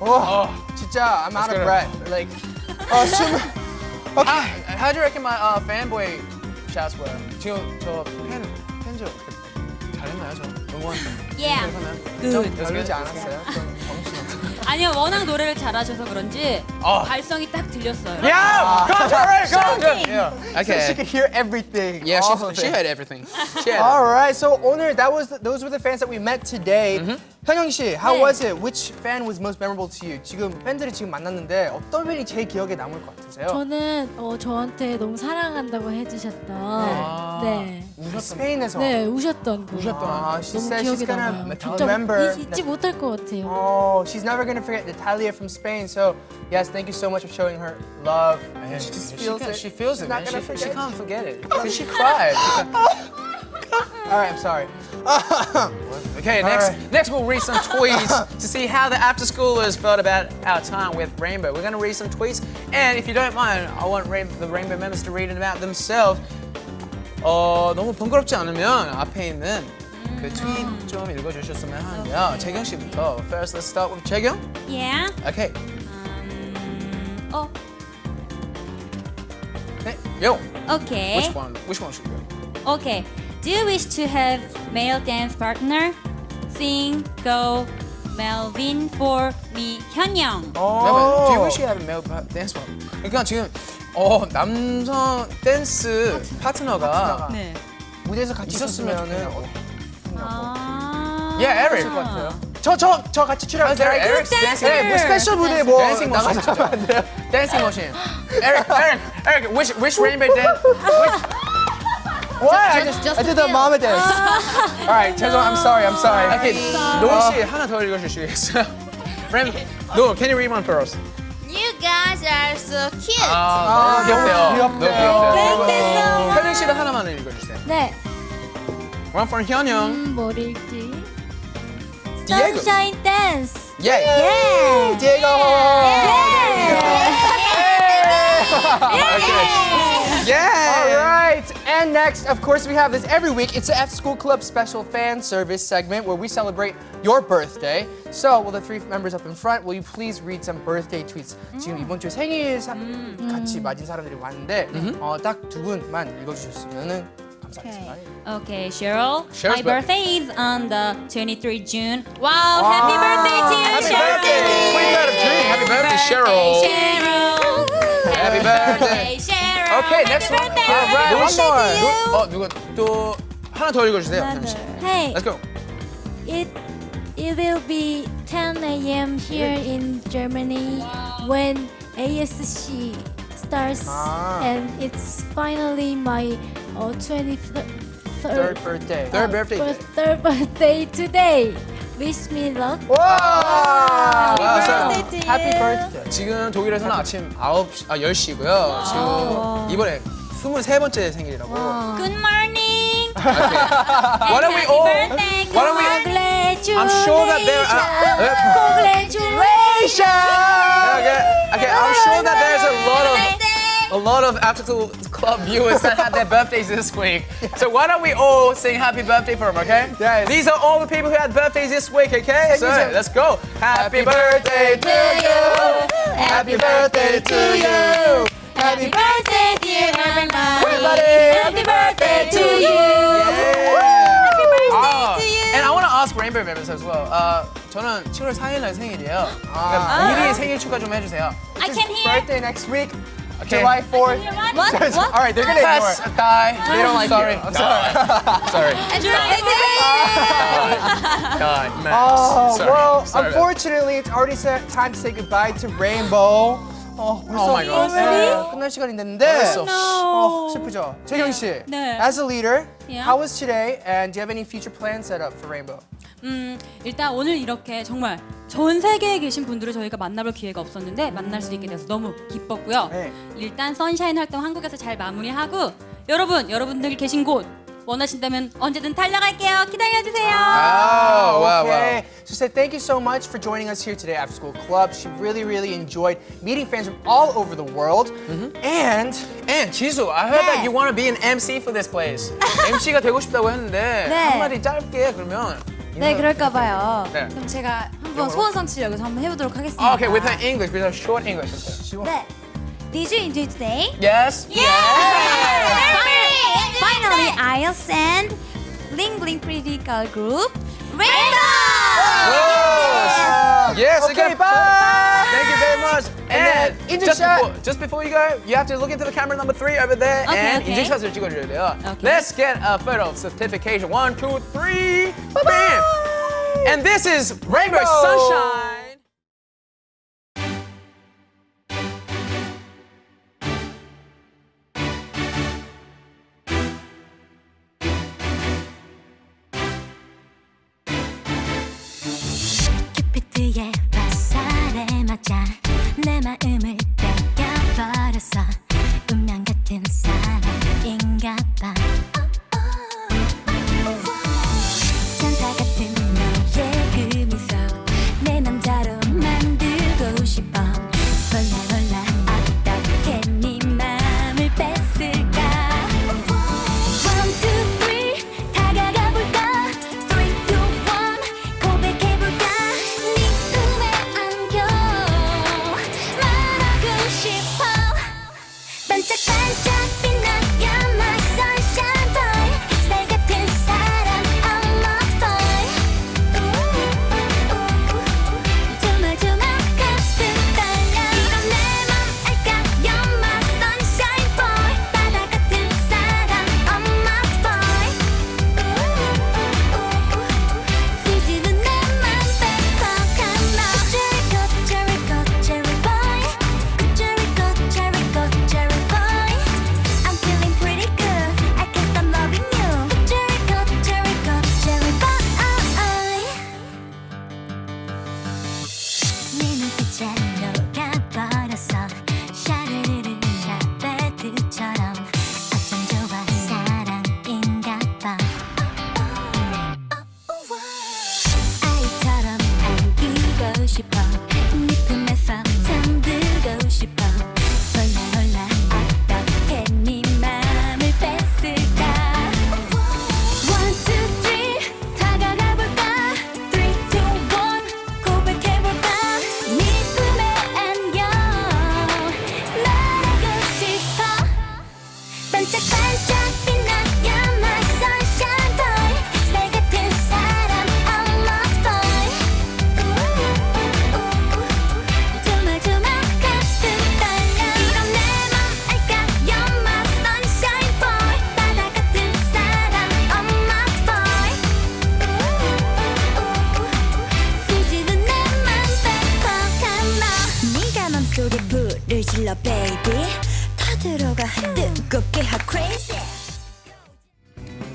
와, 진짜 I'm out of good. breath. Like, 어, 숨. Ah, how do you reckon my uh, fanboy shouts were? 지금 저팬 팬죠 잘했나요 저 응원? Yeah. 좀 Good. 별로지 않았어요? 좀 정신없어. 아니요, 워낙 노래를 잘하셔서 그런지 어. 발성이 딱 들렸어요. Yeah, come on, come on. Shouting. Yeah. So she Okay. could hear everything. Yeah, all she, of she it. had everything. She had. All right, so 오늘 that was those were the fans that we met today. 현영 씨, how 네. was it? Which fan was most memorable to you? 지금 팬들이 지금 만났는데 어떤 팬이 제일 기억에 남을 것 같으세요? 저는 어, 저한테 너무 사랑한다고 해주셨던 네. 스페인에서. 네 우셨던 분. 우셨던. 아, she 너무 said she's 기억에 gonna 남아요. 진짜 remember. 잊- 잊지 못할 것 같아요. Oh, she's never gonna forget Natalia from Spain. So yes, thank you so much for showing her love. Yeah, she just she, feels can, it. she feels She's it, not man. gonna She, she forget. can't forget it. 'Cause she cried. All right, I'm sorry. Okay, next Alright. next we'll read some tweets to see how the after schoolers felt about our time with Rainbow. We're going to read some tweets, and if you don't mind, I want Rain, the Rainbow members to read it about themselves. 어 너무 번거롭지 않으면 앞에 있는 그 트윗 좀 읽어주셨으면 하는데요. 재경 씨부터. First, let's start with 재경. Yeah. Okay. 음, 어, 네. Yo. okay. Which one? Which one should we go? Okay. Do you wish to have male dance partner? Sing, go, Melvin for me, 현영. 그러면 Do you wish you had a male pa- dance partner? 그러니까 지금 어 남성 댄스 파트너가 네. 무대에서 같이 있었으면 있었으면은. 아. Eric. 어떨 것 같아요? 저저 저 같이 출연. Eric, Eric's dancing. 네, 뭐 스페셜 무대 뭐 댄싱 머신? Dancing machine. Eric, Eric, Eric. Which which rainbow dance? Which? What? I just, I did the mama dance. All right, 죄송. I'm sorry. I'm sorry. Okay, 노은 씨 하나 더 읽어주시겠어요? Rainbow. No, can you read one for us? You guys are so cute. 아, 너무 귀엽대요. 너무 귀엽대요. 현영 씨도 하나만 읽어주세요. 네. One for 현영. 음, 뭘 읽지? Diego. Sunshine Dance. Yeah. 예. Diego. Yeah. All right, and next, of course, we have this every week. It's the F School Club special fan service segment where we celebrate your birthday. So, will the three members up in front, will you please read some birthday tweets? 지금 이번 주에 생일 사- 같이 맞은 사람들이 왔는데 어, 딱 두 분만 읽어주셨으면 감사하겠습니다. Okay, Cheryl. Cheryl's My birthday is on the 23 June. Wow, happy birthday to you, Happy Cheryl. birthday. 23rd of June. Happy birthday, Cheryl. Cheryl. Happy birthday. Cheryl. Okay, happy next one. birthday. All right, Happy one more. birthday to you. 어 누가 또 하나 더 읽어주세요. 현영 씨. Hey, Let's go. it it will be 10 a.m. here in Germany when ASC starts, Ah. and it's finally my uh, 23rd Third birthday. Third birthday. day. third birthday today. Wish me luck. Wow! Wow, so birthday to Happy you. birthday. 지금 독일에서는 아침 9시, 아 10시고요. 지금 이번에 23번째 생일이라고. Good morning. Why don't we all Happy birthday. Why don't we Congratulations. I'm sure that there are Congratulations. lot of after school club viewers that had their birthdays this week. So why don't we all sing happy birthday for them, okay? Yes. These are all the people who had birthdays this week, okay? So you. let's go. Happy, Happy birthday to you. Happy birthday to you. Happy birthday, dear Mama. Everybody. Happy birthday to you. Happy birthday to you. And I want to ask Rainbow members as well. Uh, 저는 7월 4일 날 생일이에요. 그러니까 미리 생일 축하 좀 해주세요. I can hear. Birthday next week, Okay. July 4th. What? What? All right, they're gonna ignore Pass, it. die. They don't like sorry. you. I'm sorry. sorry. Die, man. Oh, Sorry. well, Sorry. unfortunately, it's already set time to say goodbye to Rainbow. 어, 벌써 Oh my God. 네, 끝날 시간이 됐는데 벌써. 어, 슬프죠. 재경 씨, 네. as a leader, Yeah. how was today, and do you have any future plans set up for Rainbow? 음, 일단 오늘 이렇게 정말 전 세계에 계신 분들을 저희가 만나볼 기회가 없었는데 만날 수 있게 돼서 너무 기뻤고요. 네. 일단 선샤인 활동 한국에서 잘 마무리하고 여러분, 여러분들 계신 곳 원하신다면 언제든 달려갈게요. 기다려주세요. Oh, wow, okay. wow. So say thank you so much for joining us here today at After School Club. She really, really enjoyed meeting fans from all over the world. And And 지수, I heard that 네. you want to be an MC for this place. MC가 되고 싶다고 했는데 네. 한마디 짧게 그러면 네, 그럴까 봐요. 네. 그럼 제가 한번 소원 성취 여기서 한번 해보도록 하겠습니다. Okay, with her English, with her short English. 네. Did you enjoy today? Yes. Finally, I'll send Bling Bling Pretty Girl Group Rainbow. Yes. Okay, again. bye. Thank you very much. then, And 인증샷. just before, just before you go, you have to look into the camera number three over there Okay, and okay. 인증샷을 찍어줘야 돼요. Okay. Let's get a photo of certification. One, two, three. Bam. And this is Rainbow Rainbow. Sunshine. 큐 혼자 내 마음을 뺏겨버렸어. baby 다 들어가 뜨겁게 하 crazy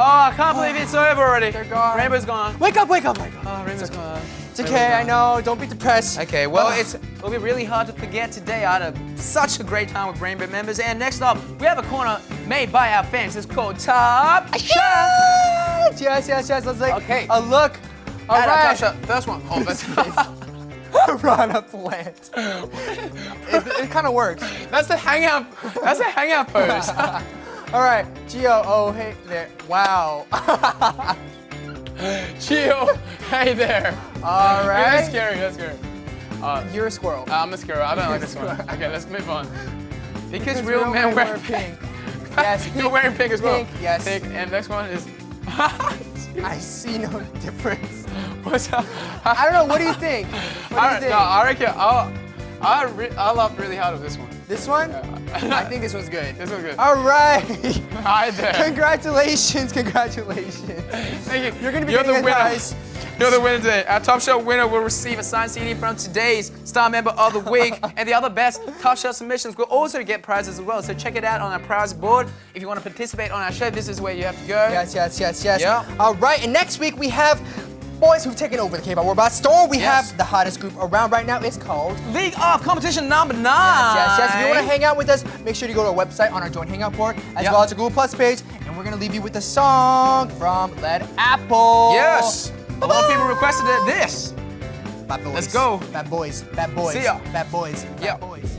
Oh, I can't believe it's over already. They're gone. Rainbow's gone. Wake up, wake up, wake up. Oh, Rainbow's gone. It's okay, I know. Don't be depressed. Okay, well, it's it'll be really hard to forget today. I had a, such a great time with Rainbow members. And next up, we have a corner made by our fans. It's called Top Shot. Yes, yes, yes. Let's like Okay. a look. All Alright, right. Top Shot. First one. Oh, that's, Rana plant. it it kind of works. that's the hangout. That's a hangout pose. All right, Gio. Oh, hey there. Wow. Chio, hey there. All right. That's scary. That's scary. Uh, You're a squirrel. I'm a squirrel. I don't like this one. Okay, let's move on. Because, Because real, men wear pink. Yes, You're wearing pink as well. Pink, yes. Pink. And next one is. I see no difference. What's up? I don't know. What do you think? What do All you think? no, I reckon I'll, I, re- I laughed really hard at this one. This one? I think this one's good. This one's good. All right. Hi there. Congratulations, congratulations. Thank you. You're gonna be You're the winner. prize. You're the winner today. Our Top Shot winner will receive a signed CD from today's Star Member of the Week, and the other best Top Shot submissions will also get prizes as well. So check it out on our prize board. If you want to participate on our show, this is where you have to go. Yes, yes, yes, yes. Yeah. All right, and next week we have boys who've taken over the K-pop World Robot store. We Yes. have the hottest group around right now. It's called League of Competition number nine. Yes, yes. If you want to hang out with us, make sure to go to our website on our joint Hangout board, as Yep. well as our Google Plus page, and we're gonna leave you with a song from Led Apple. Yes. A lot of people requested it. This. Bad boys. Let's go. Bad boys. Bad boys. See ya. Bad boys. Bad Yeah. boys.